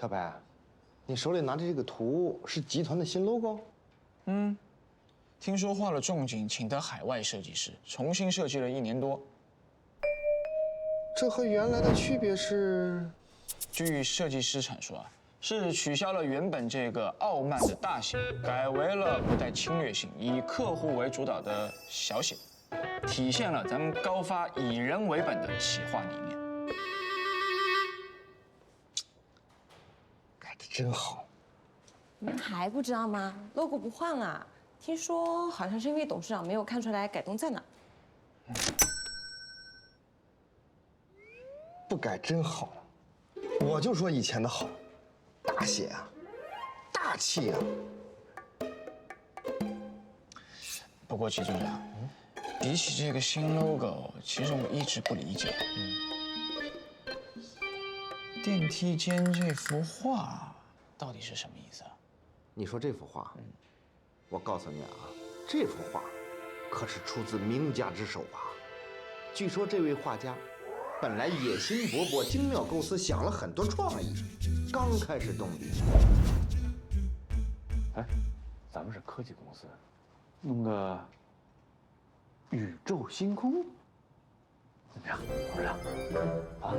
小白，你手里拿着这个图是集团的新 logo？嗯，听说画了重景，请的海外设计师重新设计了一年多。这和原来的区别是？据设计师阐述啊，是取消了原本这个傲慢的大写，改为了不带侵略性、以客户为主导的小写，体现了咱们高发以人为本的企划理念。真好。你们还不知道吗？logo 不换了，听说好像是因为董事长没有看出来改动在哪。不改真好。我就说以前的好，大写啊，大气啊。不过齐总长，比起这个新 logo，其实我一直不理解，电梯间这幅画到底是什么意思啊？你说这幅画，我告诉你啊，这幅画可是出自名家之手啊。据说这位画家。本来野心勃勃，精妙构思，想了很多创意。刚开始动笔，哎，咱们是科技公司，弄个宇宙星空，怎么样，董事长？啊，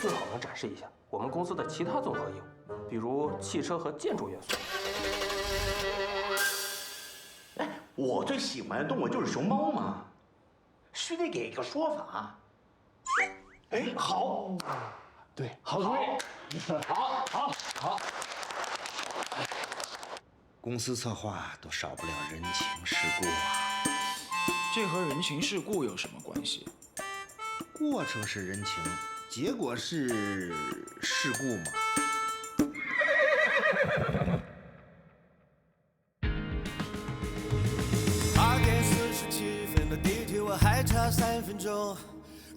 最好能展示一下我们公司的其他综合业务，比如汽车和建筑元素。哎，我最喜欢的动物就是熊猫嘛。须得给个说法。哎，好，对，好主意，好，好，好。公司策划都少不了人情世故啊。这和人情世故有什么关系？过程是人情，结果是事故嘛。还差三分钟，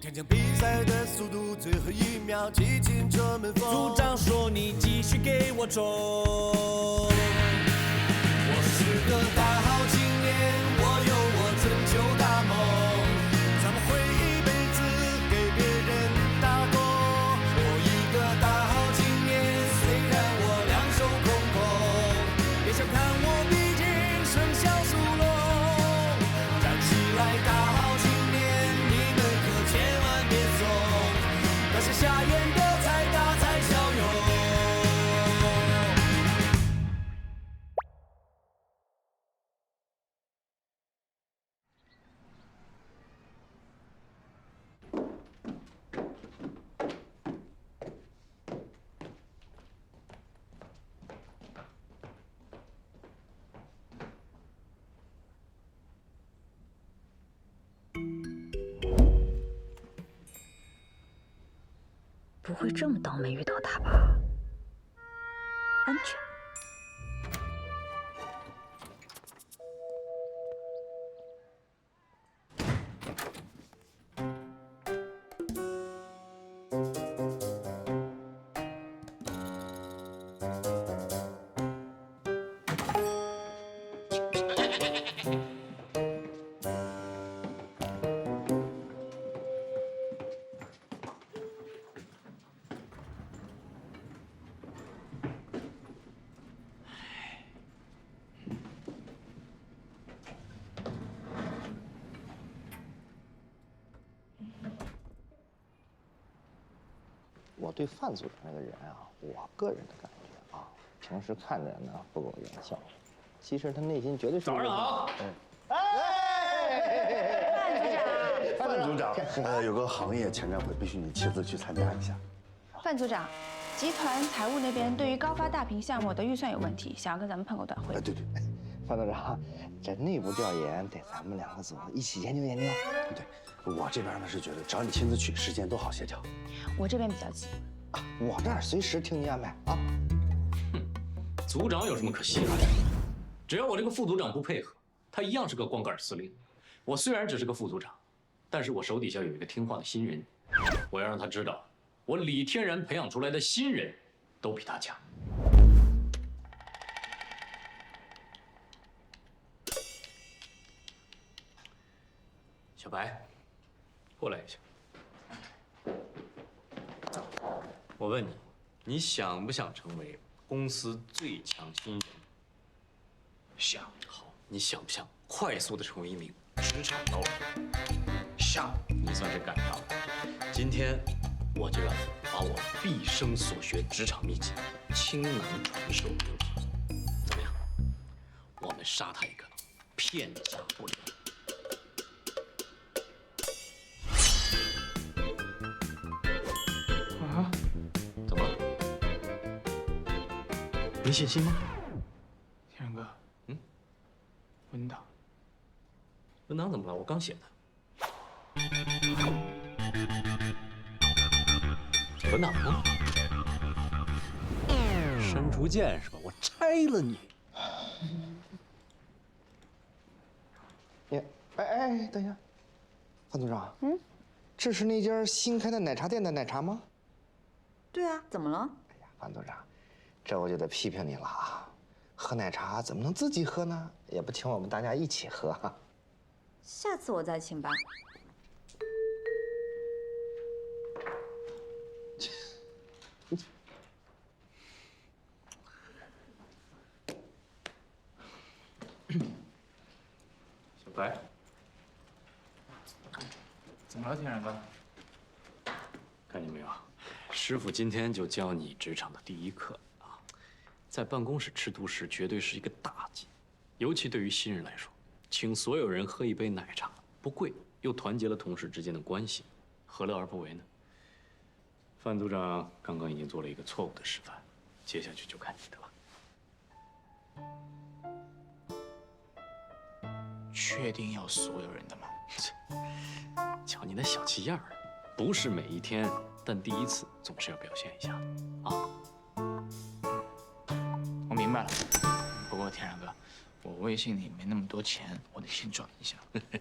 天将比赛的速度，最后一秒挤进这门缝。组长说你继续给我冲，不会这么倒霉遇到他吧？安全。我对范组长这个人啊，我个人的感觉啊，平时看着呢不苟言笑，其实他内心绝对是。早上好。哎，范组长，范组长，呃，有个行业前瞻会，必须你亲自去参加一下。范组长，集团财务那边对于高发大屏项目的预算有问题，想要跟咱们碰个短会。哎，对对，范组长，这内部调研得咱们两个组一起研究研究。对。我这边呢是觉得，只要你亲自去，时间都好协调。我这边比较急，啊，我这儿随时听你安排啊。哼，组长有什么可稀罕的？只要我这个副组长不配合，他一样是个光杆司令。我虽然只是个副组长，但是我手底下有一个听话的新人，我要让他知道，我李天然培养出来的新人，都比他强。小白。过来一下，我问你，你想不想成为公司最强新人？想，好，你想不想快速的成为一名职场高手？想，你算是赶上了。今天我就要把我毕生所学职场秘籍倾囊传授给你，怎么样？我们杀他一个片甲不留。信心吗？天然哥，嗯，文档，文档怎么了？我刚写的。文档呢？删除键是吧？我拆了你。你，哎哎，等一下，范组长，嗯，这是那家新开的奶茶店的奶茶吗？对啊，怎么了？哎呀，范组长，这我就得批评你了啊！喝奶茶怎么能自己喝呢？也不请我们大家一起喝。下次我再请吧。小白，怎么了，天然哥？看见没有？师傅今天就教你职场的第一课啊！在办公室吃独食绝对是一个大忌，尤其对于新人来说，请所有人喝一杯奶茶，不贵，又团结了同事之间的关系，何乐而不为呢？范组长刚刚已经做了一个错误的示范，接下去就看你的了。确定要所有人的吗？瞧你那小气样儿，不是每一天，但第一次总是要表现一下的啊！我明白了。不过天然哥，我微信里没那么多钱，我得先转一下。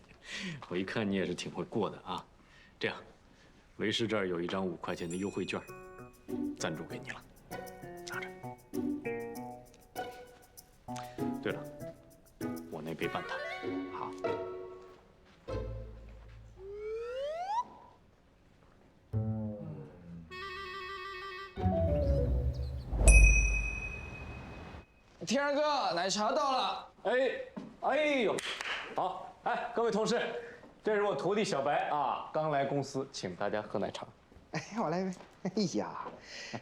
我一看你也是挺会过的啊。这样，为师这儿有一张五块钱的优惠券，赞助给你了，拿着。对了，我那杯半糖，天然哥，奶茶到了。哎，哎呦，好，哎，各位同事，这是我徒弟小白啊，刚来公司，请大家喝奶茶。哎，我来一杯。哎呀，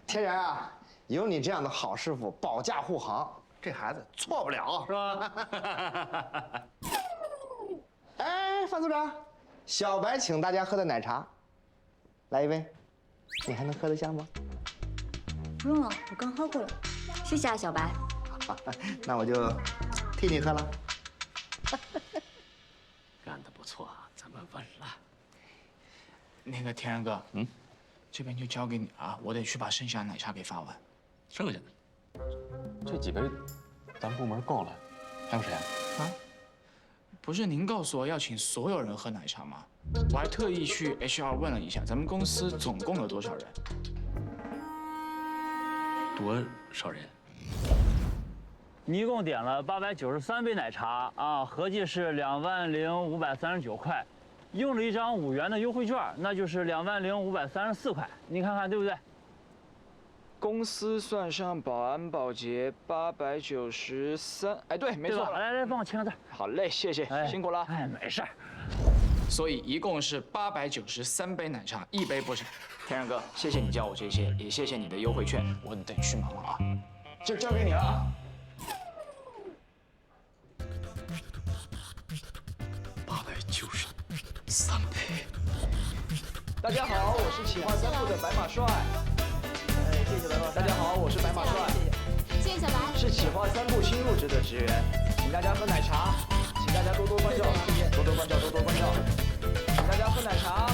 天然啊，有你这样的好师傅保驾护航，这孩子错不了，是吧？哎，范组长，小白请大家喝的奶茶，来一杯，你还能喝得下吗？不用了，我刚喝过了。谢谢啊，小白。那我就替你喝了。干得不错啊，咱们稳了。那个天然哥，嗯，这边就交给你了，我得去把剩下的奶茶给发完。剩下的这几杯，咱部门够了，还有谁啊？啊？不是您告诉我要请所有人喝奶茶吗？我还特意去 HR 问了一下，咱们公司总共有多少人？多少人？你一共点了八百九十三杯奶茶啊，合计是两万零五百三十九块，用了一张五元的优惠券，那就是两万零五百三十四块，你看看对不对？公司算上保安保洁八百九十三，哎，对，没错。来来，帮我签个字。好嘞，谢谢，辛苦了。哎，没事儿。所以一共是八百九十三杯奶茶，一杯不少。天然哥，谢谢你教我这些，也谢谢你的优惠券，我得去忙了啊，就交给你了啊。三杯。大家好，我是企划三部的白马帅。哎，谢谢白马。大家好，我是白马帅。谢谢小白。是企划三部新入职的职员，请大家喝奶茶，请大家多多关照，多多关照，多多关照，请大家喝奶茶。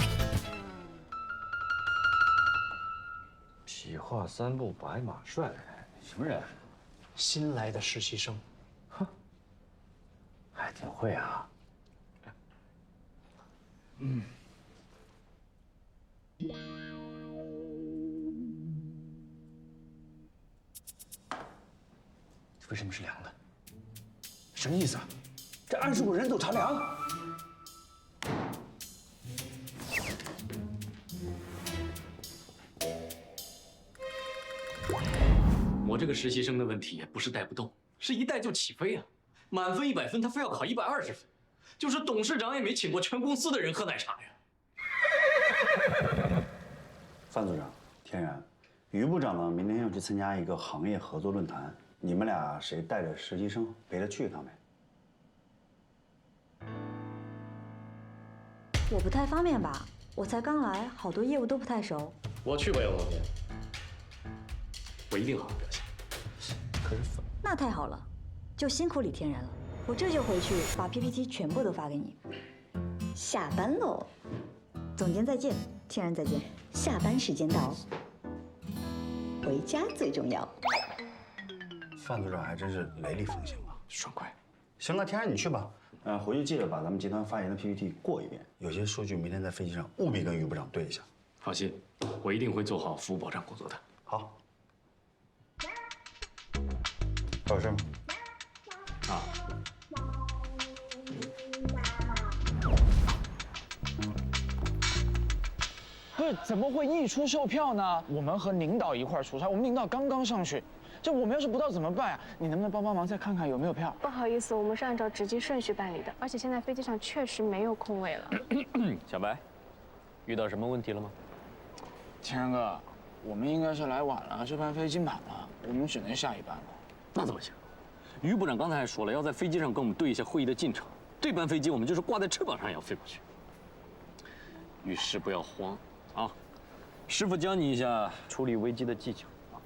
企划三部白马帅，什么人？新来的实习生。哼，还挺会啊。嗯。为什么是凉的？什么意思啊？这暗示我人走茶凉？我这个实习生的问题也不是带不动，是一带就起飞啊！满分一百分，他非要考一百二十分，就是董事长也没请过全公司的人喝奶茶呀。范组长，天然，于部长呢，明天要去参加一个行业合作论坛，你们俩谁带着实习生陪他去一趟呗？我不太方便吧，我才刚来，好多业务都不太熟。我去吧，姚总监，我一定好好表现。可是粉那太好了，就辛苦李天然了。我这就回去把 PPT 全部都发给你。下班喽，总监再见，天然再见，下班时间到，回家最重要。范组长还真是雷厉风行啊，爽快。行了，天然你去吧，呃，回去记得把咱们集团发言的 PPT 过一遍，有些数据明天在飞机上务必跟于部长对一下。放心，我一定会做好服务保障工作的。好，还有事吗？啊，不是怎么会溢出售票呢？我们和领导一块儿出差，我们领导刚刚上去，这我们要是不到怎么办呀？你能不能帮帮忙再看看有没有票？不好意思，我们是按照值机顺序办理的，而且现在飞机上确实没有空位了。小白，遇到什么问题了吗？天然哥，我们应该是来晚了，这班飞机满了，我们只能下一班了。那怎么行？于部长刚才还说了，要在飞机上跟我们对一下会议的进程。这班飞机我们就是挂在翅膀上也要飞过去。遇事不要慌啊！师傅教你一下处理危机的技巧啊。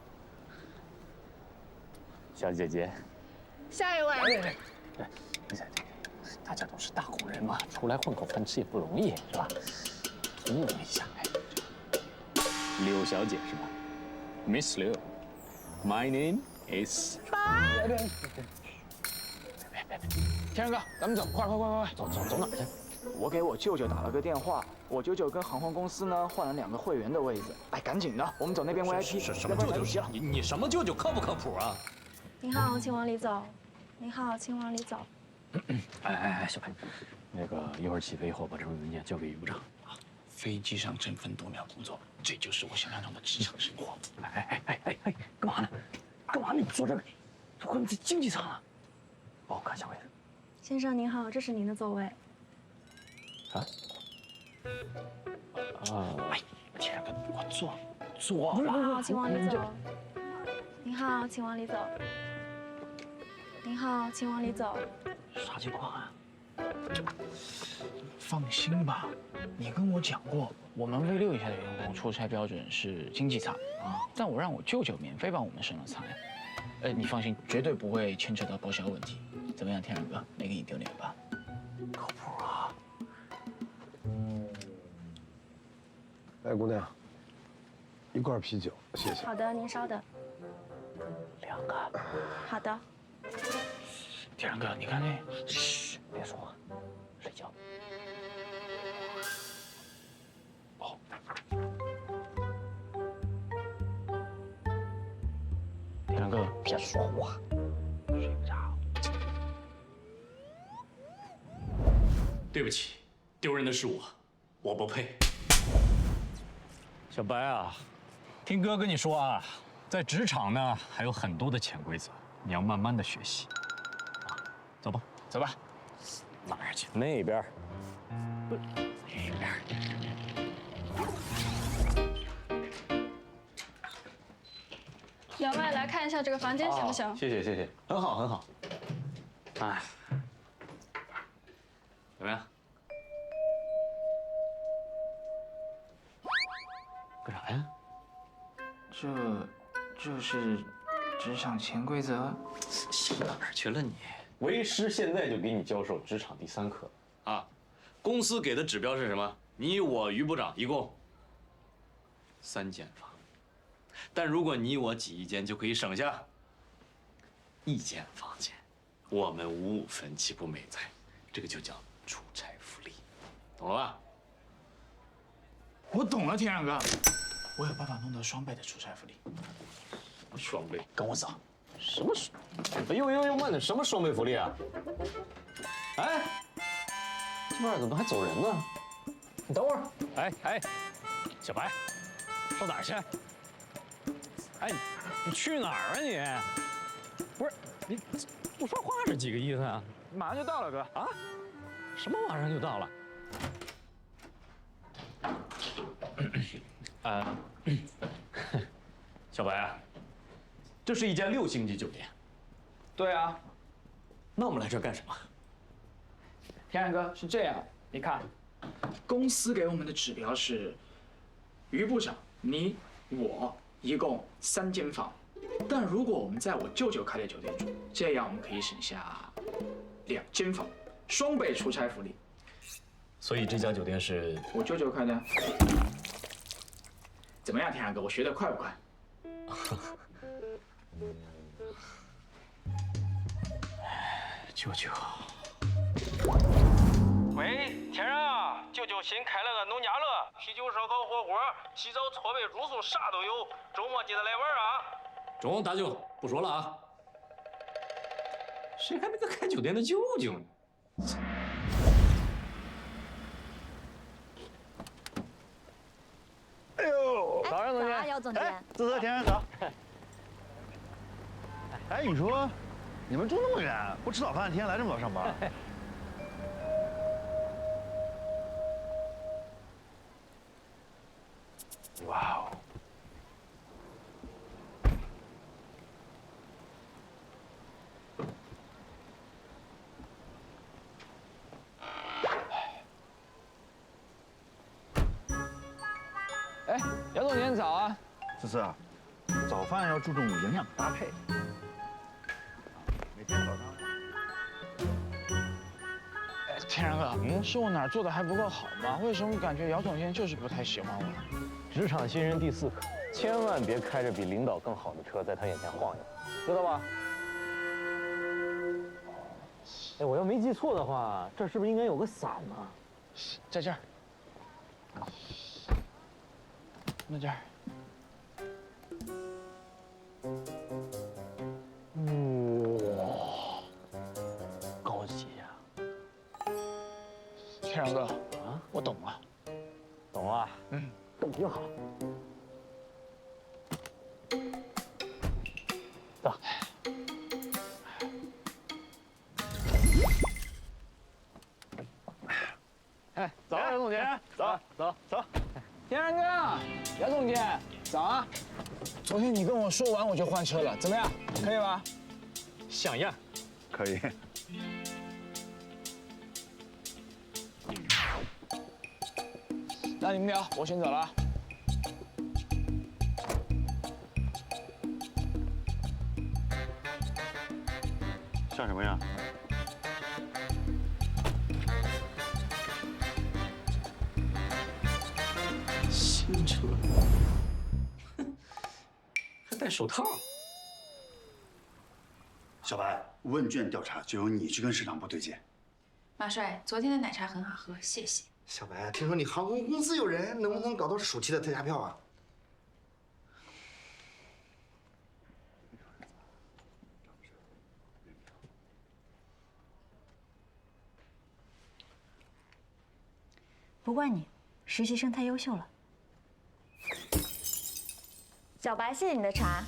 小姐姐，下一位。对，大家都是大工人嘛，出来混口饭吃也不容易，是吧？同融一下，哎。柳小姐是吧？Miss Liu。My name is。别别别别！天然哥，咱们走，快快快快快，走走走哪儿去？我给我舅舅打了个电话，我舅舅跟航空公司呢换了两个会员的位置。哎，赶紧的，我们走那边 VIP，什什么舅舅？你你什么舅舅？靠不靠谱啊？您好，请往里走。您好，请往里走。哎哎哎，小白，那个一会儿起飞以后把这份文件交给于部长。飞机上争分夺秒工作，这就是我想象中的职场生活。哎哎哎哎哎，干嘛呢？干嘛呢？你坐这儿，我们在经济舱啊。帮我看下位置。先生您好，这是您的座位。啊？啊！哎，天然哥，我坐坐，坐。您好，请往里走。您好，请往里走。您好，请往里走。啥情况啊？放心吧，你跟我讲过，我们 V 六以下的员工出差标准是经济舱啊，但我让我舅舅免费帮我们升了舱呀。呃，你放心，绝对不会牵扯到报销问题。怎么样，天然哥，没给你丢脸吧？靠谱啊！哎，姑娘，一罐啤酒，谢谢。好的，您稍等。两个。好的。天然哥，你看那，嘘，别说话，睡觉。哦。天然哥，别说话，睡不着。对不起，丢人的是我，我不配。小白啊，听哥跟你说啊，在职场呢还有很多的潜规则，你要慢慢的学习。走吧，走吧。哪儿去？那边。不，那边。员外来看一下这个房间行不行？谢谢谢谢，很好很好。哎，怎么样？干啥呀？这，这是职场潜规则。想哪儿去了你？为师现在就给你教授职场第三课啊！公司给的指标是什么？你我于部长一共三间房，但如果你我挤一间，就可以省下一间房间。我们五五分，岂不美哉？这个就叫出差福利，懂了吧？我懂了，天然哥，我有办法弄到双倍的出差福利。双倍，跟我走。什么双？哎呦呦呦，慢点！什么双倍福利啊？哎，这边怎么还走人呢？你等会儿。哎哎，小白，到哪儿去？哎，你去哪儿啊你？不是你不说话是几个意思啊？马上就到了，哥啊？什么马上就到了？啊，小白啊，这是一家六星级酒店。对啊。那我们来这儿干什么？天然哥是这样，你看，公司给我们的指标是，于部长，你我一共三间房，但如果我们在我舅舅开的酒店住，这样我们可以省下两间房，双倍出差福利。所以这家酒店是我舅舅开的。怎么样，天然哥，我学的快不快？舅舅。喂，天然啊，舅舅新开了个农家乐，啤酒、烧烤、火锅，洗澡、搓背、住宿啥都有，周末记得来玩啊！中，大舅，不说了啊。谁还没个开酒店的舅舅呢？呦，早上总监，姚总监，哎，自责田园早。哎，你说，你们住那么远，不吃早饭，天天来这么早上班？哇思思啊，早饭要注重营养搭配。每天早上。哎，天然哥，嗯，是我哪儿做的还不够好吗？为什么感觉姚总监就是不太喜欢我？职场新人第四课，千万别开着比领导更好的车在他眼前晃悠，知道吧？哎，我要没记错的话，这是不是应该有个伞呢？在这儿。那这儿。哇，高级呀！天然哥啊，我懂了，懂了。嗯，懂就好。走。哎，走，杨总监，走走走。天然哥，杨总监，早啊！昨天你跟我说完我就换车了，怎么样？可以吧？像样。可以。那你们聊，我先走了。像什么样？手套。小白，问卷调查就由你去跟市场部对接。马帅，昨天的奶茶很好喝，谢谢。小白，听说你航空公司有人，能不能搞到暑期的特价票啊？不怪你，实习生太优秀了。小白，谢谢你的茶。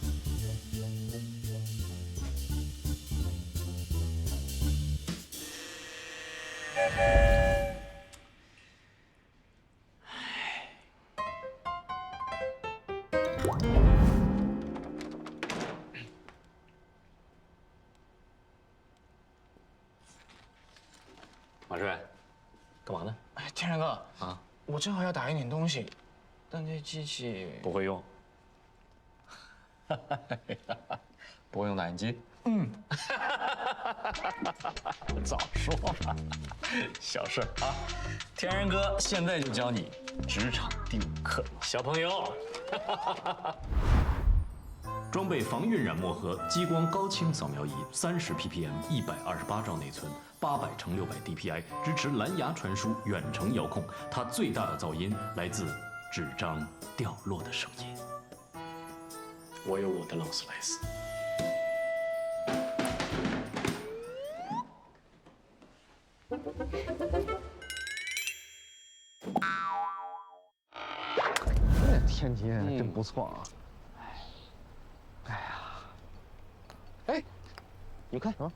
马帅，干嘛呢？哎，天然哥啊，我正好要打印点东西，但这机器不会用。不会用打印机？嗯，早说嘛，小事啊。天然哥现在就教你职场第五课，小朋友。装备防晕染墨盒，激光高清扫描仪，三十 ppm，一百二十八兆内存，八百乘六百 DPI，支持蓝牙传输、远程遥控。它最大的噪音来自纸张掉落的声音。我有我的劳斯莱斯。这天津真不错啊！哎，哎呀，哎，你们看啊，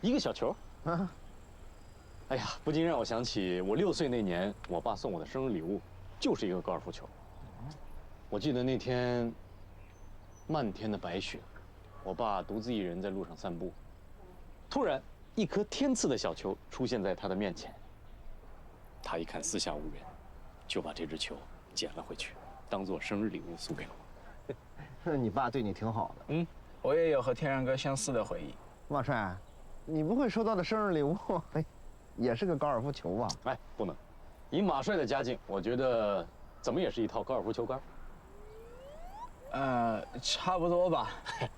一个小球，啊，哎呀，不禁让我想起我六岁那年，我爸送我的生日礼物，就是一个高尔夫球。我记得那天漫天的白雪，我爸独自一人在路上散步，突然一颗天赐的小球出现在他的面前。他一看四下无人，就把这只球捡了回去，当做生日礼物送给了我。那你爸对你挺好的。嗯，我也有和天然哥相似的回忆。马帅，你不会收到的生日礼物，哎，也是个高尔夫球吧？哎，不能，以马帅的家境，我觉得怎么也是一套高尔夫球杆。呃，差不多吧。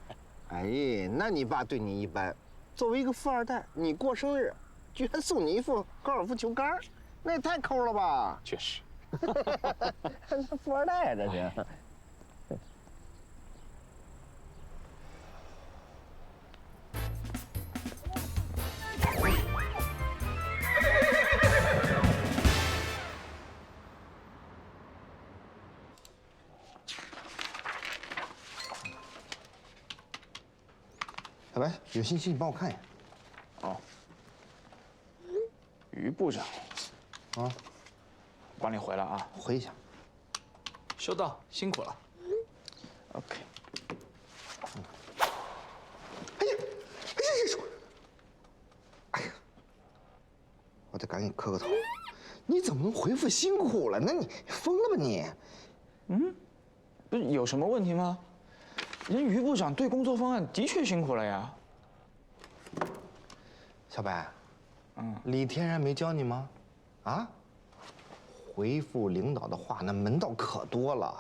哎，那你爸对你一般。作为一个富二代，你过生日，居然送你一副高尔夫球杆，那也太抠了吧？确实。富二代啊，这是。小有信息你帮我看一眼。哦。于部长，啊，帮你回了啊，回一下。收到，辛苦了。OK。哎呀，哎呀，哎呀，我得赶紧磕个头。你怎么能回复辛苦了呢？你疯了吧你？嗯，不是有什么问题吗？人于部长对工作方案的确辛苦了呀。小白，嗯，李天然没教你吗？啊？回复领导的话，那门道可多了。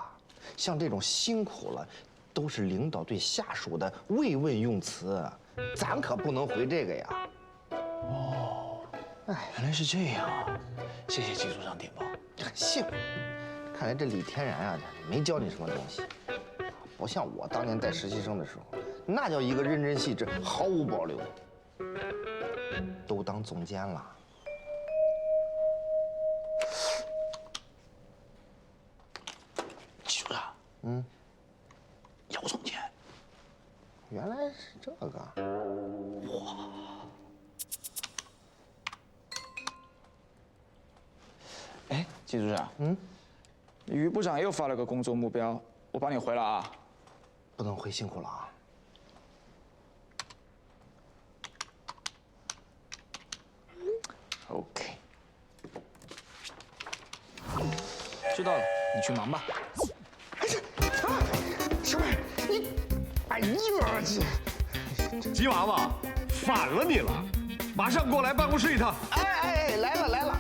像这种辛苦了，都是领导对下属的慰问用词，咱可不能回这个呀。哦，哎，原来是这样啊！谢谢季组长点报。幸好，看来这李天然啊，没教你什么东西。不像我当年带实习生的时候，那叫一个认真细致，毫无保留。都当总监了，季组长，嗯，姚总监，原来是这个，哇！哎，季组长，嗯，于部长又发了个工作目标，我帮你回了啊。不能回，辛苦了啊。OK，知道了，你去忙吧。哎呀，小白，你，哎呀，这鸡娃娃，反了你了！马上过来办公室一趟。哎哎哎，来了来了，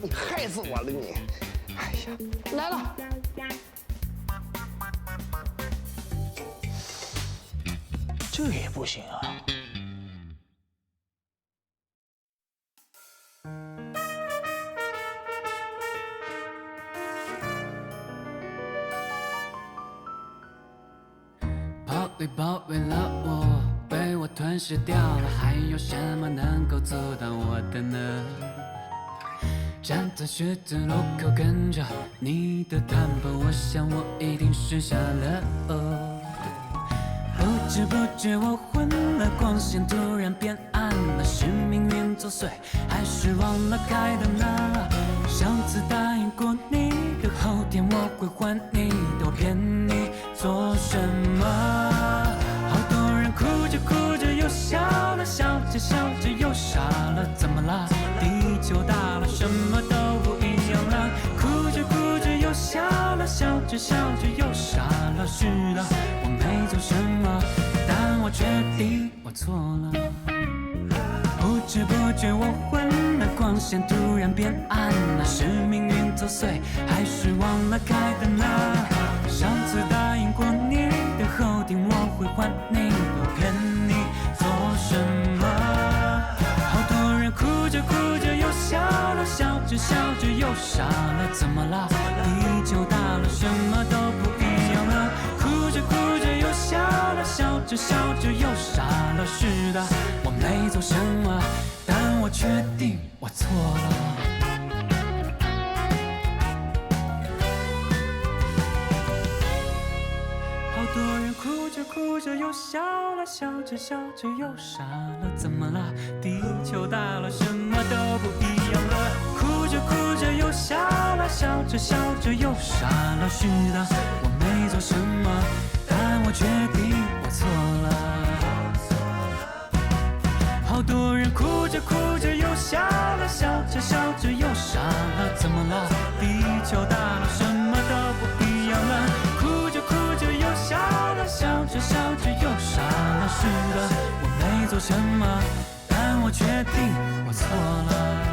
你害死我了你！哎呀，来了。这也不行啊。宝贝宝贝了我，被我吞噬掉了，还有什么能够阻挡我的呢？站在十字路口，跟着你的谈判，我想我一定是傻了。不知不觉我昏了，光线突然变暗了，是命运作祟，还是忘了开灯呢？上次答应过你的后天我会还你着笑着又傻了。是的，我没做什么，但我确定我错了。不知不觉我昏了，光线突然变暗了，是命运作祟，还是忘了开灯呢？上次答应过你的后天我会还你，我骗你做什么？好多人哭着哭着又笑，笑着又傻了，怎么了？地球大了，什么都不一样了。哭着哭着又笑了，笑着笑着又傻了。是的，我没做什么，但我确定我错了。好多人哭着哭着又笑了，笑着笑着又傻了，怎么了？地球大了，什么都不一样了。哭着哭着又笑了，笑着笑着又傻了。是的，我没做什么，但我确定我错了。好多人哭着哭着又笑了，笑着笑着又傻了，怎么了？地球大了，什么都不一样了。哭着哭着又笑了，笑着笑着又傻了。是的，我没做什么，但我确定我错了